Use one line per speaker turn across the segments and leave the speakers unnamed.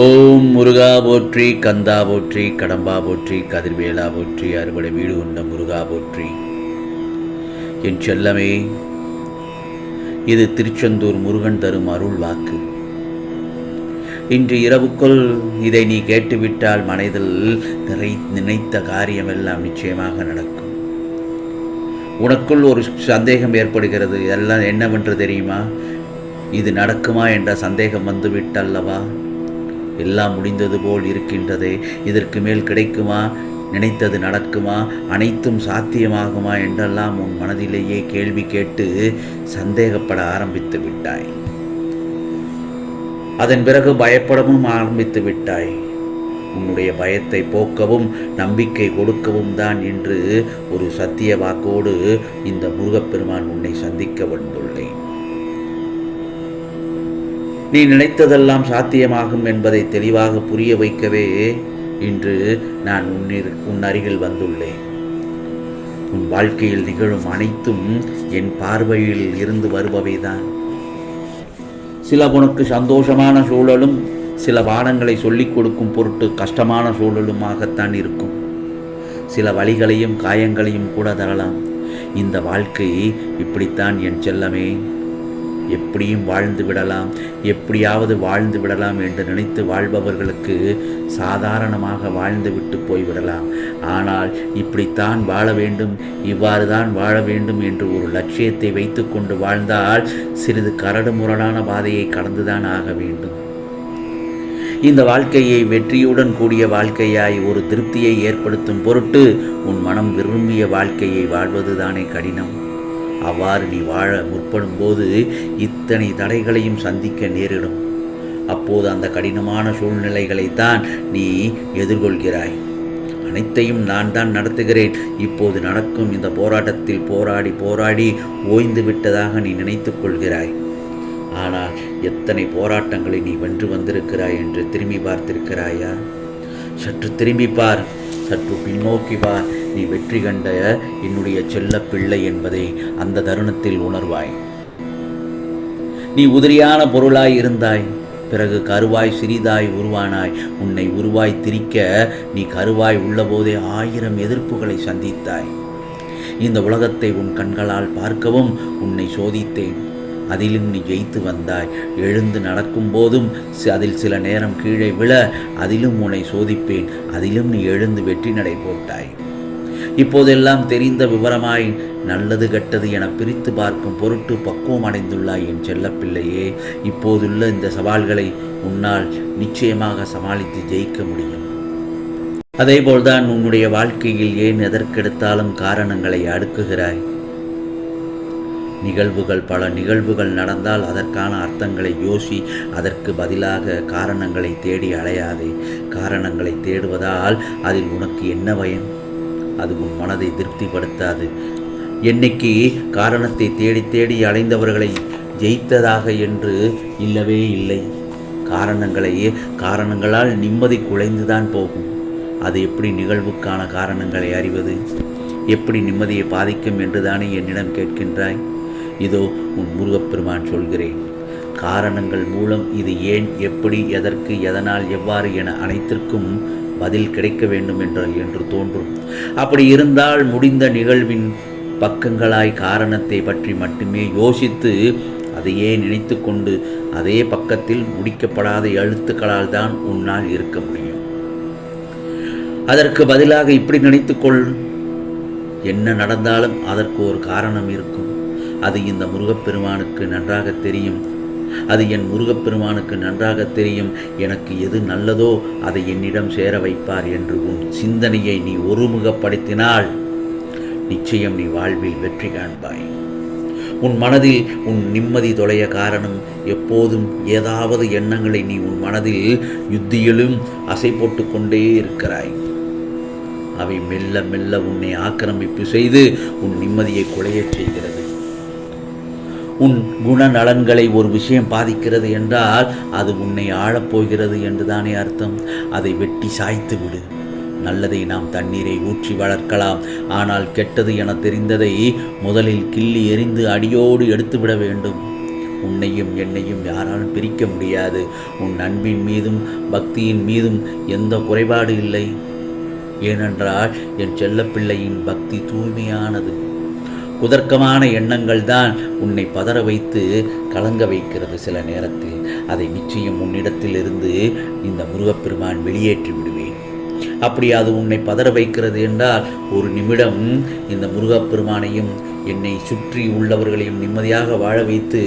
ஓம் முருகா போற்றி கந்தா போற்றி கடம்பா போற்றி கதிர்வேலா போற்றி அறுவடை வீடு கொண்ட முருகா போற்றி. என் செல்லமே இது திருச்செந்தூர் முருகன் தரும் அருள் வாக்கு. இன்று இரவுக்குள் இதை நீ கேட்டுவிட்டால் மனதில் நிறை நினைத்த காரியமெல்லாம் நிச்சயமாக நடக்கும். உனக்குள் ஒரு சந்தேகம் ஏற்படுகிறது எல்லாம் என்னவென்று தெரியுமா? இது நடக்குமா என்ற சந்தேகம் வந்துவிட்டல்லவா? எல்லாம் முடிந்தது போல் இருக்கின்றதே. இதற்கு மேல் கிடைக்குமா? நினைத்தது நடக்குமா? அனைத்தும் சாத்தியமாகுமா என்றெல்லாம் உன் மனதிலேயே கேள்வி கேட்டு சந்தேகப்பட ஆரம்பித்து விட்டாய். அதன் பிறகு பயப்படவும் ஆரம்பித்து விட்டாய். உன்னுடைய பயத்தை போக்கவும் நம்பிக்கை கொடுக்கவும் தான் என்று ஒரு சத்திய வாக்கோடு இந்த முருகப்பெருமான் உன்னை சந்திக்க வந்துள்ளேன். நீ நினைத்ததெல்லாம் சாத்தியமாகும் என்பதை தெளிவாக புரிய வைக்கவே இன்று நான் உன்னிரு உன் அருகில் வந்துள்ளேன். உன் வாழ்க்கையில் நிகழும் அனைத்தும் என் பார்வையில் இருந்து வருபவைதான். சில உனக்கு சந்தோஷமான சூழலும் சில பாடங்களை சொல்லிக் கொடுக்கும் பொருட்டு கஷ்டமான சூழலுமாகத்தான் இருக்கும். சில வழிகளையும் காயங்களையும் கூட தரலாம். இந்த வாழ்க்கை இப்படித்தான் என் செல்லமே. எப்படியும் வாழ்ந்து விடலாம் எப்படியாவது வாழ்ந்து விடலாம் என்று நினைத்து வாழ்பவர்களுக்கு சாதாரணமாக வாழ்ந்து விட்டு போய்விடலாம் ஆனால் இப்படித்தான் வாழ வேண்டும் இவ்வாறு தான் வாழ வேண்டும் என்று ஒரு லட்சியத்தை வைத்துக்கொண்டு வாழ்ந்தால் சிறிது கரடு முரடான பாதையை கடந்துதான் ஆக வேண்டும். இந்த வாழ்க்கையை வெற்றியுடன் கூடிய வாழ்க்கையாய் ஒரு திருப்தியை ஏற்படுத்தும் பொருட்டு உன் மனம் விரும்பிய வாழ்க்கையை வாழ்வதுதானே கடினம். அவ்வாறு நீ வாழ முற்படும் போது இத்தனை தடைகளையும் சந்திக்க நேரிடும். அப்போது அந்த கடினமான சூழ்நிலைகளைத்தான் நீ எதிர்கொள்கிறாய். அனைத்தையும் நான் தான் நடத்துகிறேன். இப்போது நடக்கும் இந்த போராட்டத்தில் போராடி போராடி ஓய்ந்து விட்டதாக நீ நினைத்துக் கொள்கிறாய். ஆனால் எத்தனை போராட்டங்களை நீ வென்று வந்திருக்கிறாய் என்று திரும்பி பார்த்திருக்கிறாயா? சற்று திரும்பி பார் சற்று பின்னோக்கி பார். நீ வெற்றி கண்ட என்னுடைய செல்ல பிள்ளை என்பதை அந்த தருணத்தில் உணர்வாய். நீ உதிரியான பொருளாய் இருந்தாய் பிறகு கருவாய் சிறிதாய் உருவானாய். உன்னை உருவாய் திரிக்க நீ கருவாய் உள்ளபோதே ஆயிரம் எதிர்ப்புகளை சந்தித்தாய். இந்த உலகத்தை உன் கண்களால் பார்க்கவும் உன்னை சோதித்தேன். அதிலும் நீ ஜெயித்து வந்தாய். எழுந்து நடக்கும் போதும் அதில் சில நேரம் கீழே விழ அதிலும் உன்னை சோதிப்பேன். அதிலும் நீ எழுந்து வெற்றி நடை போட்டாய். இப்போதெல்லாம் தெரிந்த விவரமாய் நல்லது கெட்டது என பிரித்து பார்க்கும் பொருட்டு பக்குவம் அடைந்துள்ளாய் என் செல்லப்பிள்ளையே. இப்போதுள்ள இந்த சவால்களை உன்னால் நிச்சயமாக சமாளித்து ஜெயிக்க முடியும். அதேபோல்தான் உன்னுடைய வாழ்க்கையில் ஏன் எதற்கெடுத்தாலும் காரணங்களை அடுக்குகிறாய்? நிகழ்வுகள் பல நிகழ்வுகள் நடந்தால் அதற்கான அர்த்தங்களை யோசி அதற்கு பதிலாக காரணங்களை தேடி அலையாதே. காரணங்களை தேடுவதால் அதில் உனக்கு என்ன பயன்? அது உன் மனதை திருப்திப்படுத்தாது. என்னைக்கு காரணத்தை தேடி தேடி அலைந்தவர்களை ஜெயித்ததாக என்று இல்லவே இல்லை. காரணங்களை காரணங்களால் நிம்மதி குலைந்துதான் போகும். அது எப்படி நிகழ்வுக்கான காரணங்களை அறிவது? எப்படி நிம்மதியை பாதிக்கும் என்றுதானே என்னிடம் கேட்கின்றாய்? இதோ உன் முருகப்பெருமான் சொல்கிறேன். காரணங்கள் மூலம் இது ஏன் எப்படி எதற்கு எதனால் எவ்வாறு என அனைத்திற்கும் பதில் கிடைக்க வேண்டும் என்ற என்று தோன்றும். அப்படி இருந்தால் முடிந்த நிகழ்வின் பக்கங்களாய் காரணத்தை பற்றி மட்டுமே யோசித்து அதையே நினைத்து கொண்டு அதே பக்கத்தில் முடிக்கப்படாத எழுத்துக்களால் தான் உன்னால் இருக்க முடியும். அதற்கு பதிலாக இப்படி நினைத்துக்கொள். என்ன நடந்தாலும் அதற்கு ஒரு காரணம் இருக்கும். அது இந்த முருகப்பெருமானுக்கு நன்றாக தெரியும். அது என் முருகப்பெருமானுக்கு நன்றாக தெரியும். எனக்கு எது நல்லதோ அதை என்னிடம் சேர வைப்பார் என்று உன் சிந்தனையை நீ ஒருமுகப்படுத்தினால் நிச்சயம் நீ வாழ்வில் வெற்றி காண்பாய். உன் மனதில் உன் நிம்மதி தொலைய காரணம் எப்போதும் ஏதாவது எண்ணங்களை நீ உன் மனதில் யுத்தியிலும் அசை போட்டு கொண்டே இருக்கிறாய். அவை மெல்ல மெல்ல உன்னை ஆக்கிரமிப்பு செய்து உன் நிம்மதியை குலையச் செய்கிறது. உன் குணநலன்களை ஒரு விஷயம் பாதிக்கிறது என்றால் அது உன்னை ஆழப்போகிறது என்றுதானே அர்த்தம். அதை வெட்டி சாய்த்து விடு. நல்லதை நாம் தண்ணீரை ஊற்றி வளர்க்கலாம். ஆனால் கெட்டது என தெரிந்ததை முதலில் கிள்ளி எறிந்து அடியோடு எடுத்துவிட வேண்டும். உன்னையும் என்னையும் யாராலும் பிரிக்க முடியாது. உன் அன்பின் மீதும் பக்தியின் மீதும் எந்த குறைபாடு இல்லை. ஏனென்றால் என் செல்லப்பிள்ளையின் பக்தி தூய்மையானது. குதர்க்கமான எண்ணங்கள் தான் உன்னை பதற வைத்து கலங்க வைக்கிறது சில நேரத்தில். அதை நிச்சயம் உன்னிடத்திலிருந்து இந்த முருகப்பெருமான் வெளியேற்றி விடுவேன். அப்படி அது உன்னை பதற வைக்கிறது என்றால் ஒரு நிமிடம் இந்த முருகப்பெருமானையும் என்னை சுற்றி உள்ளவர்களையும் நிம்மதியாக வாழ வைத்து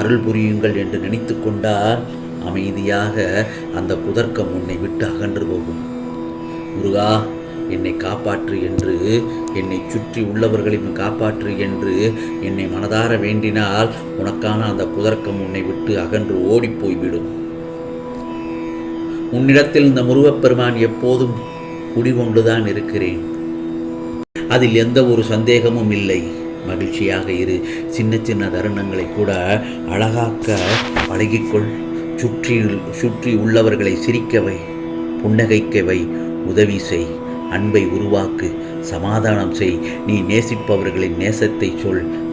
அருள் புரியுங்கள் என்று நினைத்து கொண்டால் அமைதியாக அந்த குதர்க்கம் உன்னை விட்டு அகன்று போகும். முருகா என்னை காப்பாற்று என்று என்னை சுற்றி உள்ளவர்களையும் காப்பாற்று என்று என்னை மனதார வேண்டினால் உனக்கான அந்த குதர்க்கம் உன்னை விட்டு அகன்று ஓடிப்போய்விடும். உன்னிடத்தில் இந்த முருகப்பெருமான் எப்போதும் குடிகொண்டுதான் இருக்கிறேன். அதில் எந்த ஒரு சந்தேகமும் இல்லை. மகிழ்ச்சியாக இரு. சின்ன சின்ன தருணங்களை கூட அழகாக்க பழகிக்கொள். சுற்றி சுற்றி உள்ளவர்களை சிரிக்கவை புன்னகைக்கவை உதவி செய். அன்பை உருவாக்கு சமாதானம் செய். நீ நேசிப்பவர்களின் நேசத்தை சொல்.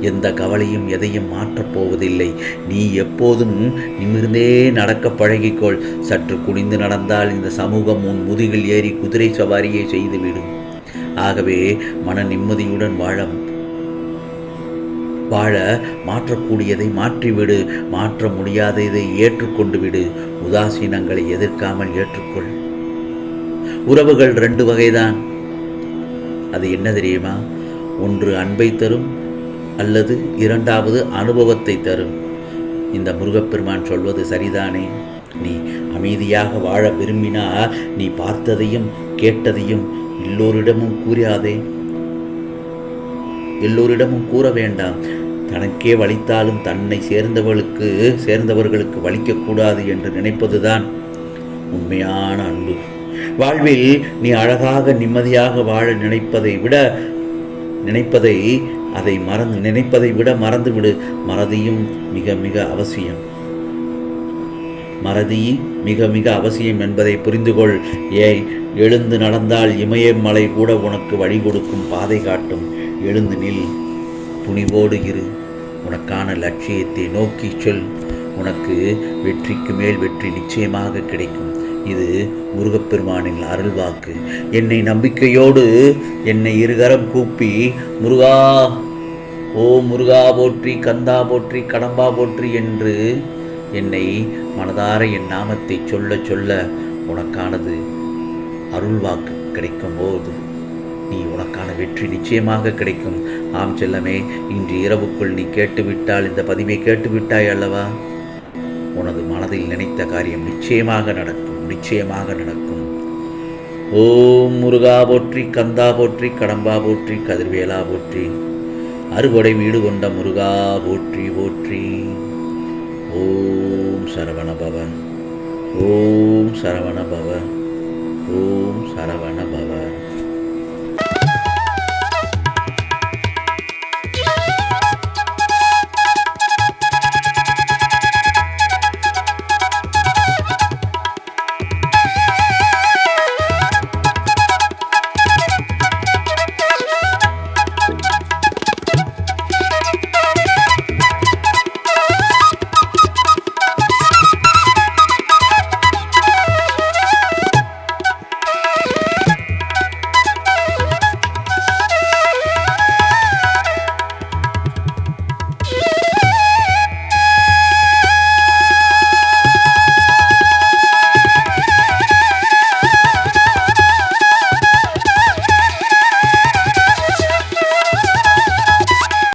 எந்த கவலையும் எதையும் மாற்றப் போவதில்லை. நீ எப்போதும் நிமிர்ந்தே நடக்க பழகிக்கொள். சற்று குனிந்து நடந்தால் இந்த சமூகம் உன் முதுகில் ஏறி குதிரை சவாரியை செய்துவிடும். ஆகவே மன நிம்மதியுடன் வாழ வாழ மாற்றக்கூடியதை மாற்றிவிடு. மாற்ற முடியாததை ஏற்றுக்கொண்டு விடு. உதாசீனங்களை எதிர்க்காமல் ஏற்றுக்கொள். உறவுகள் ரெண்டு வகைதான். அது என்ன தெரியுமா? ஒன்று அன்பை தரும் அல்லது இரண்டாவது அனுபவத்தை தரும். இந்த முருகப்பெருமான் சொல்வது சரிதானே? நீ அமைதியாக வாழ விரும்பினா நீ பார்த்ததையும் கேட்டதையும் எல்லோரிடமும் கூறாதே. எல்லோரிடமும் கூற வேண்டாம். தனக்கே வலித்தாலும் தன்னை சேர்ந்தவர்களுக்கு சேர்ந்தவர்களுக்கு வலிக்கக்கூடாது என்று நினைப்பதுதான் உண்மையான அன்பு. வாழ்வில் நீ அழகாக நிம்மதியாக வாழ நினைப்பதை விட நினைப்பதை அதை மறந்து நினைப்பதை விட மறந்துவிடு. மறதியும் மிக மிக அவசியம். மறதி மிக மிக அவசியம் என்பதை புரிந்து கொள் ஏய் எழுந்து நடந்தால் இமயமலை கூட உனக்கு வழி கொடுக்கும் பாதை காட்டும். எழுந்து நில். துணிவோடு இரு. உனக்கான லட்சியத்தை நோக்கி சொல். உனக்கு வெற்றிக்கு மேல் வெற்றி நிச்சயமாக கிடைக்கும். இது முருகப்பெருமானின் அருள்வாக்கு. என்னை நம்பிக்கையோடு என்னை இருகரம் கூப்பி முருகா ஓ முருகா போற்றி கந்தா போற்றி கடம்பா போற்றி என்று என்னை மனதார என் நாமத்தை சொல்ல சொல்ல உனக்கானது அருள்வாக்கு கிடைக்கும் போது நீ உனக்கான வெற்றி நிச்சயமாக கிடைக்கும். ஆம் செல்லமே இன்று இரவுக்குள் நீ கேட்டுவிட்டால் இந்த பதிவை கேட்டுவிட்டாய் அல்லவா? உனது மனதில் நினைத்த காரியம் நிச்சயமாக நடக்கும். நிச்சயமாக நடக்கும். ஓம் முருகா போற்றி கந்தா போற்றி கடம்பா போற்றி கதிர்வேலா போற்றி அறுவடை வீடு கொண்ட முருகா போற்றி போற்றி. ஓம் சரவண பவன் ஓம் சரவண